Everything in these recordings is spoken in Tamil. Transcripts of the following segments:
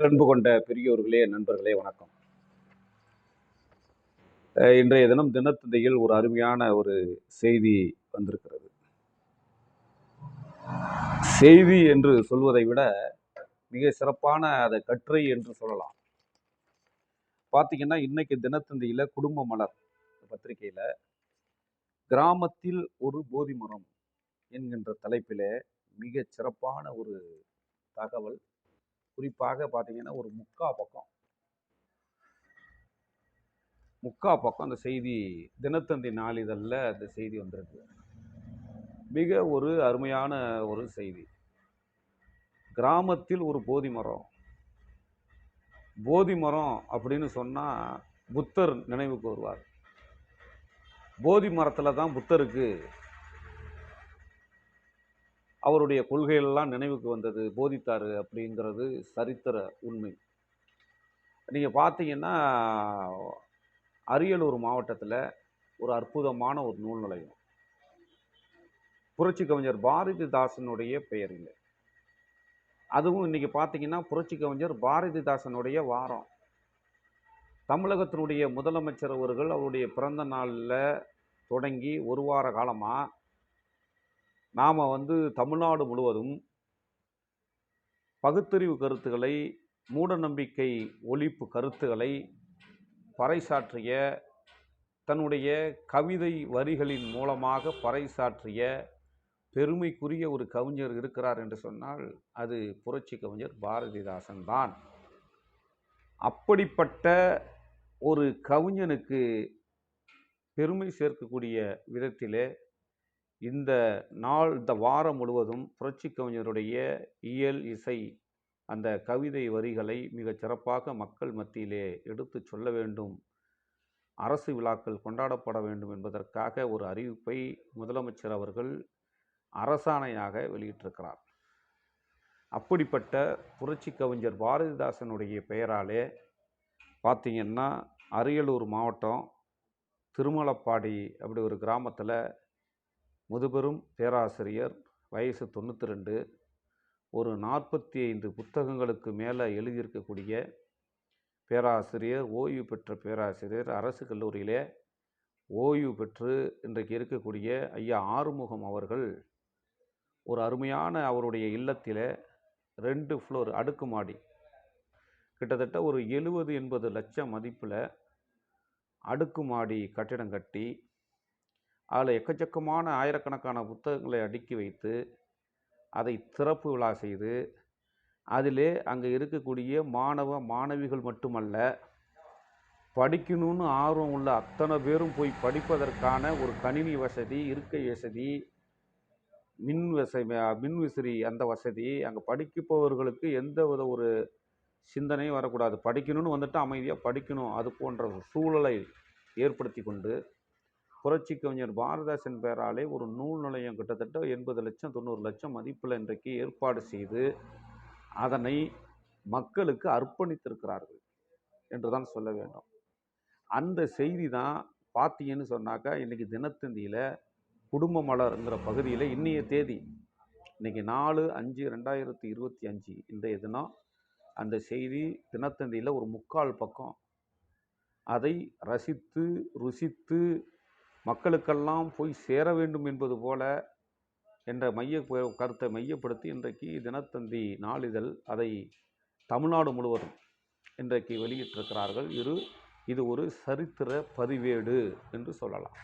அன்பு கொண்ட பெரியோர்களே நண்பர்களே வணக்கம். இன்றைய தினம் தினத்தந்தையில் ஒரு அருமையான ஒரு செய்தி வந்திருக்கிறது. செய்தி என்று சொல்வதை விட மிக சிறப்பான அதை கட்டுரை என்று சொல்லலாம். பார்த்தீங்கன்னா இன்னைக்கு தினத்தந்தையில் குடும்ப மலர் பத்திரிகையில் கிராமத்தில் ஒரு போதி மரம் என்கின்ற தலைப்பிலே மிக சிறப்பான ஒரு தகவல் குறிப்பாக பார்த்தீங்கன்னா ஒரு முக்கா பக்கம். முக்கா பக்கம் அந்த செய்தி தினத்தந்தி நாளிதழில் அந்த செய்தி வந்திருக்கு. மிக ஒரு அருமையான ஒரு செய்தி. கிராமத்தில் ஒரு போதி மரம். போதி மரம் அப்படின்னு சொன்னால் புத்தர் நினைவுக்கு வருவார். போதி மரத்தில் தான் புத்தருக்கு அவருடைய கொள்கைகளெல்லாம் நினைவுக்கு வந்தது. போதித்தார் அப்படிங்கிறது சரித்திர உண்மை. நீங்கள் பார்த்தீங்கன்னா அரியலூர் மாவட்டத்தில் ஒரு அற்புதமான ஒரு நூல் நிலையம் புரட்சி கவிஞர் பாரதிதாசனுடைய பெயரில். அதுவும் இன்றைக்கி பார்த்தீங்கன்னா புரட்சி கவிஞர் பாரதிதாசனுடைய வாரம். தமிழகத்தினுடைய முதலமைச்சர் அவர்கள் அவருடைய பிறந்த நாளில் தொடங்கி ஒரு வார காலமாக நாம் வந்து தமிழ்நாடு முழுவதும் பகுத்தறிவு கருத்துக்களை மூடநம்பிக்கை ஒழிப்பு கருத்துக்களை பறைசாற்றிய தன்னுடைய கவிதை வரிகளின் மூலமாக பறைசாற்றிய பெருமைக்குரிய ஒரு கவிஞர் இருக்கிறார் என்று சொன்னால் அது புரட்சி கவிஞர் பாரதிதாசன் தான். அப்படிப்பட்ட ஒரு கவிஞனுக்கு பெருமை சேர்க்கக்கூடிய விதத்திலே இந்த நாள் இந்த வாரம் முழுவதும் புரட்சி கவிஞருடைய இயல் இசை அந்த கவிதை வரிகளை மிகச் சிறப்பாக மக்கள் மத்தியிலே எடுத்து சொல்ல வேண்டும். அரசு விழாக்கள் கொண்டாடப்பட வேண்டும் என்பதற்காக ஒரு அறிவிப்பை முதலமைச்சர் அவர்கள் அரசாணையாக வெளியிட்டிருக்கிறார். அப்படிப்பட்ட புரட்சி கவிஞர் பாரதிதாசனுடைய பெயராலே பார்த்தீங்கன்னா அரியலூர் மாவட்டம் திருமலப்பாடி அப்படி ஒரு கிராமத்தில் முதுபெரும் பேராசிரியர் வயசு தொண்ணூற்றி ரெண்டு ஒரு நாற்பத்தி ஐந்து புத்தகங்களுக்கு மேலே எழுதியிருக்கக்கூடிய பேராசிரியர் ஓய்வு பெற்ற பேராசிரியர் அரசு கல்லூரியிலே ஓய்வு பெற்று இன்றைக்கு இருக்கக்கூடிய ஐயா ஆறுமுகம் அவர்கள் ஒரு அருமையான அவருடைய இல்லத்தில் ரெண்டு ஃப்ளோர் அடுக்குமாடி. கிட்டத்தட்ட ஒரு எழுபது எண்பது லட்சம் மதிப்பில் அடுக்குமாடி கட்டிடம் கட்டி அதில் எக்கச்சக்கமான ஆயிரக்கணக்கான புத்தகங்களை அடுக்கி வைத்து அதை திறப்பு விழா செய்து அதிலே அங்கே இருக்கக்கூடிய மாணவ மாணவிகள் மட்டுமல்ல படிக்கணும்னு ஆர்வம் உள்ள அத்தனை பேரும் போய் படிப்பதற்கான ஒரு கணினி வசதி இருக்கை வசதி மின் வசதி மின் விசிறி அந்த வசதி அங்கே படிக்கப்பவர்களுக்கு எந்த வித ஒரு சிந்தனையும் வரக்கூடாது. படிக்கணும்னு வந்துட்டு அமைதியாக படிக்கணும். அது போன்ற சூழலை ஏற்படுத்தி கொண்டு புரட்சி கவிஞர் பாரதாசன் பெயராலே ஒரு நூல் நிலையம் கிட்டத்தட்ட எண்பது லட்சம் தொண்ணூறு லட்சம் மதிப்பில் இன்றைக்கு ஏற்பாடு செய்து அதனை மக்களுக்கு அர்ப்பணித்திருக்கிறார்கள் என்று தான் சொல்ல வேண்டும். அந்த செய்தி தான் பார்த்தீங்கன்னு சொன்னாக்கா இன்றைக்கி தினத்தந்தியில் குடும்ப மலர்ங்கிற பகுதியில் இன்றைய தேதி இன்றைக்கி நாலு அஞ்சு ரெண்டாயிரத்தி இருபத்தி அஞ்சு இன்றைய தினம் அந்த செய்தி தினத்தந்தியில் ஒரு முக்கால் பக்கம் அதை ரசித்து ருசித்து மக்களுக்கெல்லாம் போய் சேர வேண்டும் என்பது போல என்ற மைய கருத்தை மையப்படுத்தி இன்றைக்கு தினத்தந்தி நாளிதழ் அதை தமிழ்நாடு முழுவதும் இன்றைக்கு வெளியிட்டிருக்கிறார்கள். இரு இது ஒரு சரித்திர பதிவேடு என்று சொல்லலாம்.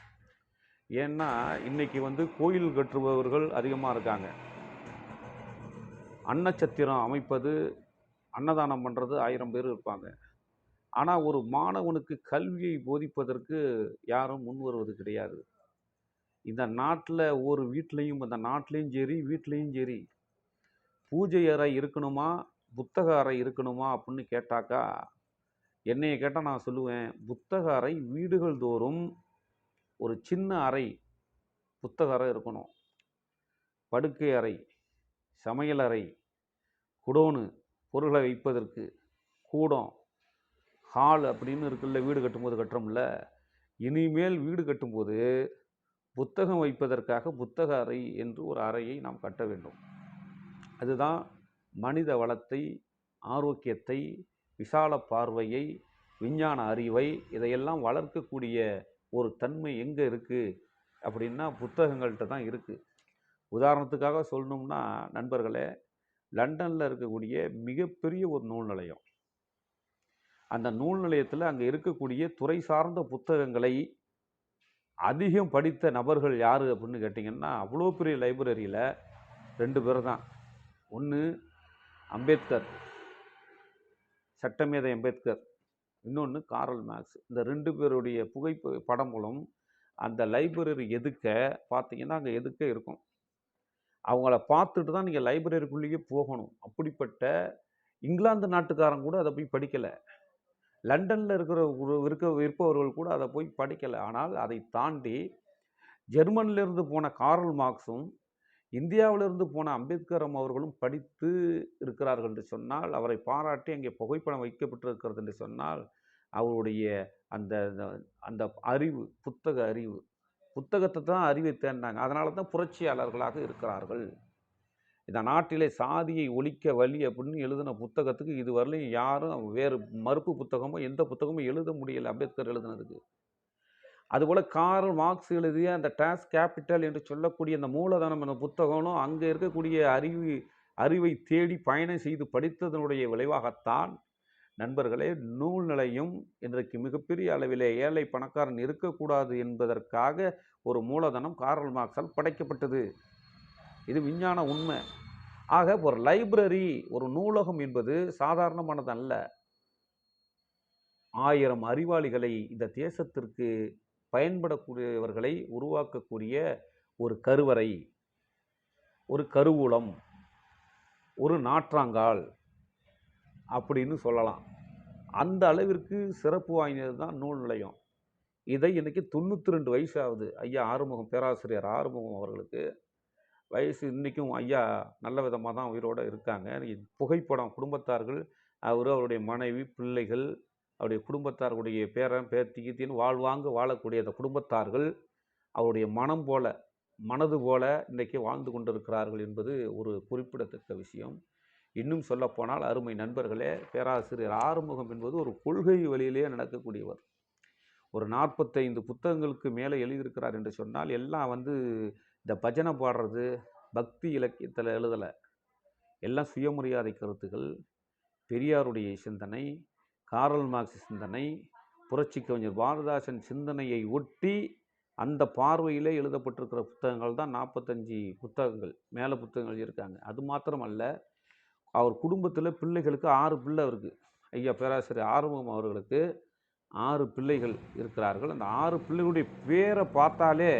ஏன்னா இன்றைக்கி வந்து கோயில் கட்டுபவர்கள் அதிகமாக இருக்காங்க. அன்னச்சத்திரம் அமைப்பது அன்னதானம் பண்ணுறது ஆயிரம் பேர் இருப்பாங்க. ஆனால் ஒரு மாணவனுக்கு கல்வியை போதிப்பதற்கு யாரும் முன் வருவது கிடையாது. இந்த நாட்டில் ஒரு வீட்லேயும் இந்த நாட்டிலையும் சரி வீட்லேயும் சரி பூஜை அறை இருக்கணுமா புத்தக அறை இருக்கணுமா அப்படின்னு கேட்டாக்கா என்னைய கேட்டால் நான் சொல்லுவேன் புத்தக அறை வீடுகள் தோறும் ஒரு சின்ன அறை புத்தக அறை இருக்கணும். படுக்கை அறை சமையல் அறை குடோனு பொருளை வைப்பதற்கு கூடம் ஹால் அப்படின்னு இருக்குல்ல வீடு கட்டும்போது கட்டுறோம்ல இனிமேல் வீடு கட்டும்போது புத்தகம் வைப்பதற்காக புத்தக அறை என்று ஒரு அறையை நாம் கட்ட வேண்டும். அதுதான் மனித வளத்தை ஆரோக்கியத்தை விசால பார்வையை விஞ்ஞான அறிவை இதையெல்லாம் வளர்க்கக்கூடிய ஒரு தன்மை எங்கே இருக்குது அப்படின்னா புத்தகங்கள்கிட்ட தான் இருக்குது உதாரணத்துக்காக சொல்லணும்னா நண்பர்களே லண்டனில் இருக்கக்கூடிய மிகப்பெரிய ஒரு நூல் நிலையம் அந்த நூல் நிலையத்தில் அங்கே இருக்கக்கூடிய துறை சார்ந்த புத்தகங்களை அதிகம் படித்த நபர்கள் யார் அப்படின்னு கேட்டிங்கன்னா அவ்வளோ பெரிய லைப்ரரியில் ரெண்டு பேர் தான். ஒன்று அம்பேத்கர் சட்டமேதை அம்பேத்கர். இன்னொன்று காரல் மேக்ஸ் இந்த ரெண்டு பேருடைய புகைப்ப படங்களும் அந்த லைப்ரரி எதுக்க பார்த்தீங்கன்னா அங்கே எதுக்க இருக்கும். அவங்கள பார்த்துட்டு தான் நீங்கள் லைப்ரரிக்குள்ளேயே போகணும். அப்படிப்பட்ட இங்கிலாந்து நாட்டுக்காரன் கூட அதை போய் படிக்கலை. லண்டனில் இருக்கிற ஒரு இருக்க இருப்பவர்கள் கூட அதை போய் படிக்கலை. ஆனால் அதை தாண்டி ஜெர்மனிலிருந்து போன காரல் மார்க்ஸும் இந்தியாவிலிருந்து போன அம்பேத்கரம் அவர்களும் படித்து இருக்கிறார்கள் என்று சொன்னால் அவரை பாராட்டி அங்கே புகைப்படம் வைக்கப்பட்டிருக்கிறது என்று சொன்னால் அவருடைய அந்த அந்த அறிவு புத்தக அறிவு புத்தகத்தை தான் அறிவை தேடினாங்க. அதனால தான் புரட்சியாளர்களாக இருக்கிறார்கள். இந்த நாட்டிலே சாதியை ஒழிக்க வழி அப்படின்னு எழுதின புத்தகத்துக்கு இதுவரையிலும் யாரும் வேறு மறுப்பு புத்தகமோ எந்த புத்தகமும் எழுத முடியல. அம்பேத்கர் எழுதினதுக்கு. அதுபோல் கார்ல் மார்க்ஸ் எழுதிய அந்த டாஸ் கேபிட்டல் என்று சொல்லக்கூடிய அந்த மூலதனம் என்ற புத்தகமும் அங்கே இருக்கக்கூடிய அறிவு அறிவை தேடி பயணம் செய்து படித்ததனுடைய விளைவாகத்தான் நண்பர்களே நூல் நிலையம் இன்றைக்கு மிகப்பெரிய அளவிலே ஏழை பணக்காரன் இருக்கக்கூடாது என்பதற்காக ஒரு மூலதனம் கார்ல் மார்க்ஸால் படைக்கப்பட்டது. இது விஞ்ஞான உண்மை. ஆக ஒரு லைப்ரரி ஒரு நூலகம் என்பது சாதாரணமானது அல்ல. ஆயிரம் அறிவாளிகளை இந்த தேசத்திற்கு பயன்படக்கூடியவர்களை உருவாக்கக்கூடிய ஒரு கருவறை ஒரு கருவூலம் ஒரு நாற்றாங்கால் அப்படின்னு சொல்லலாம். அந்த அளவிற்கு சிறப்பு வாய்ந்தது தான் நூல் நிலையம். இதை இன்றைக்கி தொண்ணூற்றி ரெண்டு வயசு ஆகுது. ஐயா ஆறுமுகம் பேராசிரியர் ஆறுமுகம் அவர்களுக்கு. வயசு இன்றைக்கும் ஐயா நல்ல விதமாக தான் உயிரோடு இருக்காங்க. புகைப்படம் குடும்பத்தார்கள் அவர் அவருடைய மனைவி பிள்ளைகள் அவருடைய குடும்பத்தார்களுடைய பேரன் பேத்தி கீத்தின்னு வாழ்வாங்க வாழக்கூடிய அந்த குடும்பத்தார்கள் அவருடைய மனம் போல மனது போல இன்றைக்கி வாழ்ந்து கொண்டிருக்கிறார்கள் என்பது ஒரு குறிப்பிடத்தக்க விஷயம். இன்னும் சொல்லப்போனால் அருமை நண்பர்களே பேராசிரியர் ஆறுமுகம் என்பது ஒரு கொள்கை வழியிலே நடக்கக்கூடியவர். ஒரு நாற்பத்தைந்து புத்தகங்களுக்கு மேலே எழுதியிருக்கிறார் என்று சொன்னால் எல்லாம் வந்து இந்த பஜனை பாடுறது பக்தி இலக்கியத்தில் எழுதலை. எல்லாம் சுயமரியாதை கருத்துகள் பெரியாருடைய சிந்தனை காரல் மார்க்ஸ் சிந்தனை புரட்சி கவிஞர் பாரதாசன் சிந்தனையை ஒட்டி அந்த பார்வையிலே எழுதப்பட்டிருக்கிற புத்தகங்கள் தான் நாற்பத்தஞ்சு புத்தகங்கள் மேலே புத்தகங்கள் இருக்காங்க அது மாத்திரம் அல்ல அவர் குடும்பத்தில் பிள்ளைகளுக்கு ஆறு பிள்ளை இருக்குது ஐயா பேராசிரியர் ஆறுமுகம் அவர்களுக்கு ஆறு பிள்ளைகள் இருக்கிறார்கள். அந்த ஆறு பிள்ளைகளுடைய பேரை பார்த்தாலே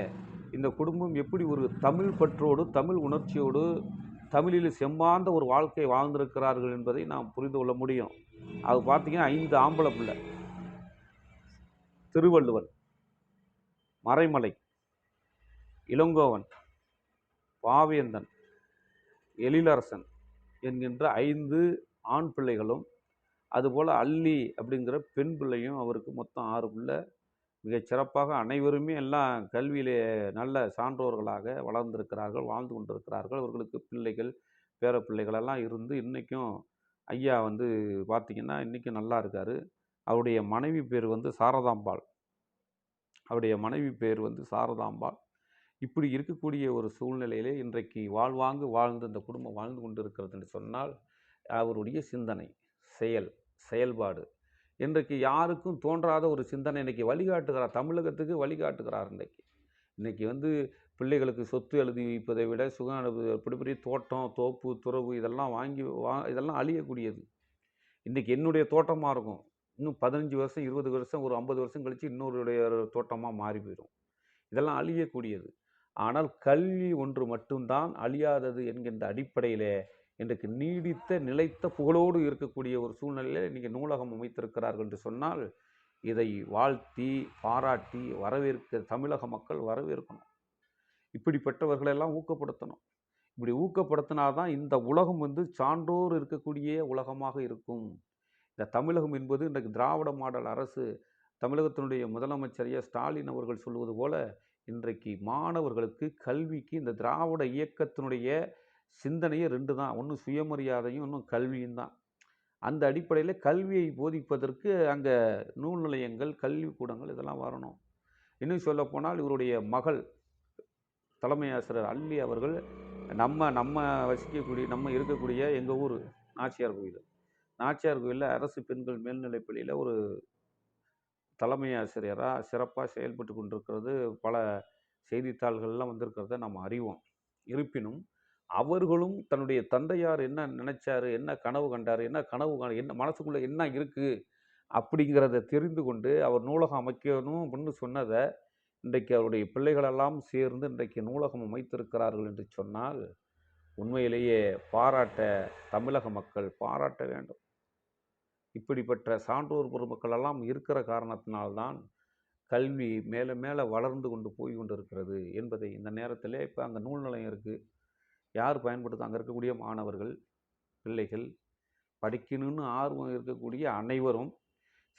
இந்த குடும்பம் எப்படி ஒரு தமிழ் பற்றோடு தமிழ் உணர்ச்சியோடு தமிழில் செம்பாந்த ஒரு வாழ்க்கை வாழ்ந்திருக்கிறார்கள் என்பதை நாம் புரிந்து கொள்ள முடியும். அது பார்த்திங்கன்னா ஐந்து ஆம்பளை பிள்ளை. திருவள்ளுவன் மறைமலை இளங்கோவன் பாவேந்தன் எழிலரசன் என்கின்ற ஐந்து ஆண் பிள்ளைகளும் அதுபோல் அல்லி அப்படிங்கிற பெண் பிள்ளையும் அவருக்கு மொத்தம் ஆறு பிள்ளை. மிகச் சிறப்பாக அனைவருமே எல்லாம் கல்வியிலே நல்ல சான்றோர்களாக வளர்ந்திருக்கிறார்கள் வாழ்ந்து கொண்டிருக்கிறார்கள். அவர்களுக்கு பிள்ளைகள் பேர பிள்ளைகளெல்லாம் இருந்து இன்றைக்கும் ஐயா வந்து பார்த்திங்கன்னா இன்றைக்கும் நல்லா இருக்கார். அவருடைய மனைவி பேர் வந்து சாரதாம்பாள். அவருடைய மனைவி பேர் வந்து சாரதாம்பாள். இப்படி இருக்கக்கூடிய ஒரு சூழ்நிலையிலே இன்றைக்கு வாழ்வாங்கு வாழ்ந்து இந்த குடும்பம் வாழ்ந்து கொண்டு இருக்கிறது என்று சொன்னால் அவருடைய சிந்தனை செயல் செயல்பாடு இன்றைக்கு யாருக்கும் தோன்றாத ஒரு சிந்தனை இன்றைக்கி வழிகாட்டுகிறார் தமிழகத்துக்கு வழிகாட்டுகிறார் இன்றைக்கி. இன்றைக்கி வந்து பிள்ளைகளுக்கு சொத்து எழுதி வைப்பதை விட சுகம் அனுபவி பெரிய தோட்டம் தோப்பு துறவு இதெல்லாம் வாங்கி வா இதெல்லாம் அழியக்கூடியது. இன்றைக்கி என்னுடைய தோட்டமாக இருக்கும். இன்னும் பதினஞ்சு வருஷம் இருபது வருஷம் ஒரு ஐம்பது வருஷம் கழித்து இன்னொருடைய தோட்டமாக மாறி போயிடும். இதெல்லாம் அழியக்கூடியது. ஆனால் கல்வி ஒன்று மட்டும்தான் அழியாதது என்கின்ற அடிப்படையிலே இன்றைக்கு நீடித்த நிலைத்த புகழோடு இருக்கக்கூடிய ஒரு சூழ்நிலையில் இன்றைக்கி நூலகம் அமைத்திருக்கிறார்கள் என்று சொன்னால் இதை வாழ்த்தி பாராட்டி வரவேற்க தமிழக மக்கள் வரவேற்கணும். இப்படிப்பட்டவர்களெல்லாம் ஊக்கப்படுத்தணும். இப்படி ஊக்கப்படுத்தினாதான் இந்த உலகம் வந்து சான்றோர் இருக்கக்கூடிய உலகமாக இருக்கும். இந்த தமிழகம் என்பது இன்றைக்கு திராவிட மாடல் அரசு தமிழகத்தினுடைய முதலமைச்சரைய ஸ்டாலின் அவர்கள் சொல்வது போல இன்றைக்கு மாணவர்களுக்கு கல்விக்கு இந்த திராவிட இயக்கத்தினுடைய சிந்தனையே ரெண்டு தான். ஒன்று சுயமரியாதையும் இன்னும் கல்வியும் தான். அந்த அடிப்படையில் கல்வியை போதிப்பதற்கு அங்கே நூல் நிலையங்கள் கல்விக்கூடங்கள் இதெல்லாம் வரணும். இன்னும் சொல்லப்போனால் இவருடைய மகள் தலைமை ஆசிரியர் அல்லி அவர்கள் நம்ம நம்ம வசிக்கக்கூடிய நம்ம இருக்கக்கூடிய எங்கள் ஊர் நாச்சியார் கோயில். நாச்சியார் கோயிலில் அரசு பெண்கள் மேல்நிலைப் பள்ளியில் ஒரு தலைமை ஆசிரியராக சிறப்பாக செயல்பட்டு கொண்டிருக்கிறது. பல செய்தித்தாள்கள்லாம் வந்திருக்கிறத நம்ம அறிவோம். இருப்பினும் அவர்களும் தன்னுடைய தந்தையார் என்ன நினைச்சாரு? என்ன கனவு கண்டார்? என்ன கனவு என்ன மனசுக்குள்ளே என்ன இருக்குது அப்படிங்கிறத தெரிந்து கொண்டு அவர் நூலகம் அமைக்கணும் அப்படின்னு சொன்னதை இன்றைக்கு அவருடைய பிள்ளைகளெல்லாம் சேர்ந்து இன்றைக்கு நூலகம் அமைத்திருக்கிறார்கள் என்று சொன்னால் உண்மையிலேயே பாராட்ட தமிழக மக்கள் பாராட்ட வேண்டும். இப்படிப்பட்ட சான்றோர் பெருமக்கள் எல்லாம் இருக்கிற காரணத்தினால்தான் கல்வி மேலே மேலே வளர்ந்து கொண்டு போய் கொண்டு இருக்கிறது என்பதை இந்த நேரத்தில் இப்போ அங்கே நூல் நிலையம் இருக்குது யார் பயன்படுத்த அங்கே இருக்கக்கூடிய மாணவர்கள் பிள்ளைகள் படிக்கணும்னு ஆர்வம் இருக்கக்கூடிய அனைவரும்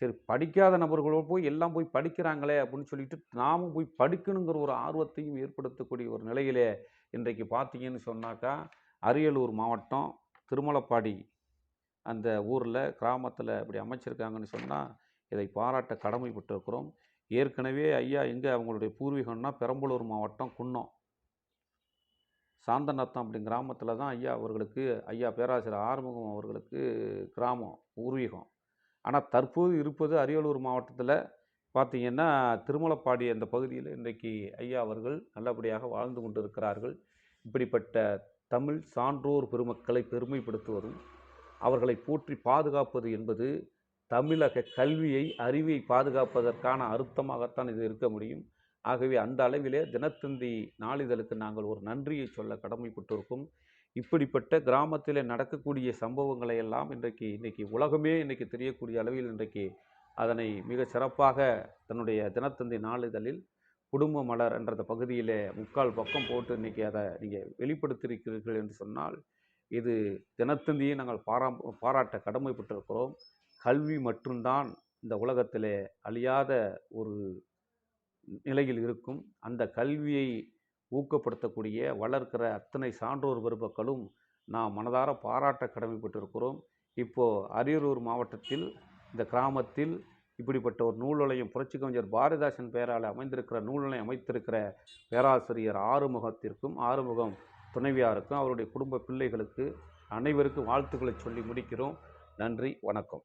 சரி படிக்காத நபர்களோடு போய் எல்லாம் போய் படிக்கிறாங்களே அப்படின்னு சொல்லிட்டு நாமும் போய் படிக்கணுங்கிற ஒரு ஆர்வத்தையும் ஏற்படுத்தக்கூடிய ஒரு நிலையிலே இன்றைக்கு பார்த்தீங்கன்னு சொன்னாக்கா அரியலூர் மாவட்டம் திருமலப்பாடி அந்த ஊரில் கிராமத்தில் இப்படி அமைச்சிருக்காங்கன்னு சொன்னால் இதை பாராட்ட கடமைப்பட்டிருக்கிறோம். ஏற்கனவே ஐயா எங்கே அவங்களுடைய பூர்வீகம்னா பெரம்பலூர் மாவட்டம் குன்னம். சாந்தநத்தம் அப்படி கிராமத்தில் தான் ஐயா அவர்களுக்கு ஐயா பேராசிரியர் ஆறுமுகம் அவர்களுக்கு கிராமம் பூர்வீகம். ஆனால் தற்போது இருப்பது அரியலூர் மாவட்டத்தில் பார்த்திங்கன்னா திருமலப்பாடி அந்த பகுதியில் இன்றைக்கு ஐயா அவர்கள் நல்லபடியாக வாழ்ந்து கொண்டிருக்கிறார்கள். இப்படிப்பட்ட தமிழ் சான்றோர் பெருமக்களை பெருமைப்படுத்துவதும் அவர்களை போற்றி பாதுகாப்பது என்பது தமிழக கல்வியை அறிவை பாதுகாப்பதற்கான அர்த்தமாகத்தான் இது இருக்க முடியும். ஆகவே அந்த அளவிலே தினத்தந்தி நாளிதழுக்கு நாங்கள் ஒரு நன்றியை சொல்ல கடமைப்பட்டிருக்கோம். இப்படிப்பட்ட கிராமத்தில் நடக்கக்கூடிய சம்பவங்களை எல்லாம் இன்றைக்கு இன்றைக்கி உலகமே இன்றைக்கி தெரியக்கூடிய அளவில் இன்றைக்கு அதனை மிக சிறப்பாக தன்னுடைய தினத்தந்தி நாளிதழில் குடும்ப மலர் என்ற பகுதியிலே முக்கால் பக்கம் போட்டு இன்றைக்கி அதை நீங்கள் வெளிப்படுத்தியிருக்கிறீர்கள் என்று சொன்னால் இது தினத்தந்தியை நாங்கள் பாரா பாராட்ட கடமைப்பட்டிருக்கிறோம். கல்வி மட்டும்தான் இந்த உலகத்திலே அழியாத ஒரு நிலையில் இருக்கும். அந்த கல்வியை ஊக்கப்படுத்தக்கூடிய வளர்க்கிற அத்தனை சான்றோர் பெருமக்களும் நாம் மனதார பாராட்ட கடமைப்பட்டிருக்கிறோம். இப்போது அரியலூர் மாவட்டத்தில் இந்த கிராமத்தில் இப்படிப்பட்ட ஒரு நூலுலையும் புரட்சி கவிஞர் பாரதிதாசன் பெயரால் அமைந்திருக்கிற நூலுலையும் அமைத்திருக்கிற பேராசிரியர் ஆறுமுகத்திற்கும் ஆறுமுகம் துணைவியாருக்கும் அவருடைய குடும்ப பிள்ளைகளுக்கு அனைவருக்கும் வாழ்த்துக்களை சொல்லி முடிக்கிறோம். நன்றி வணக்கம்.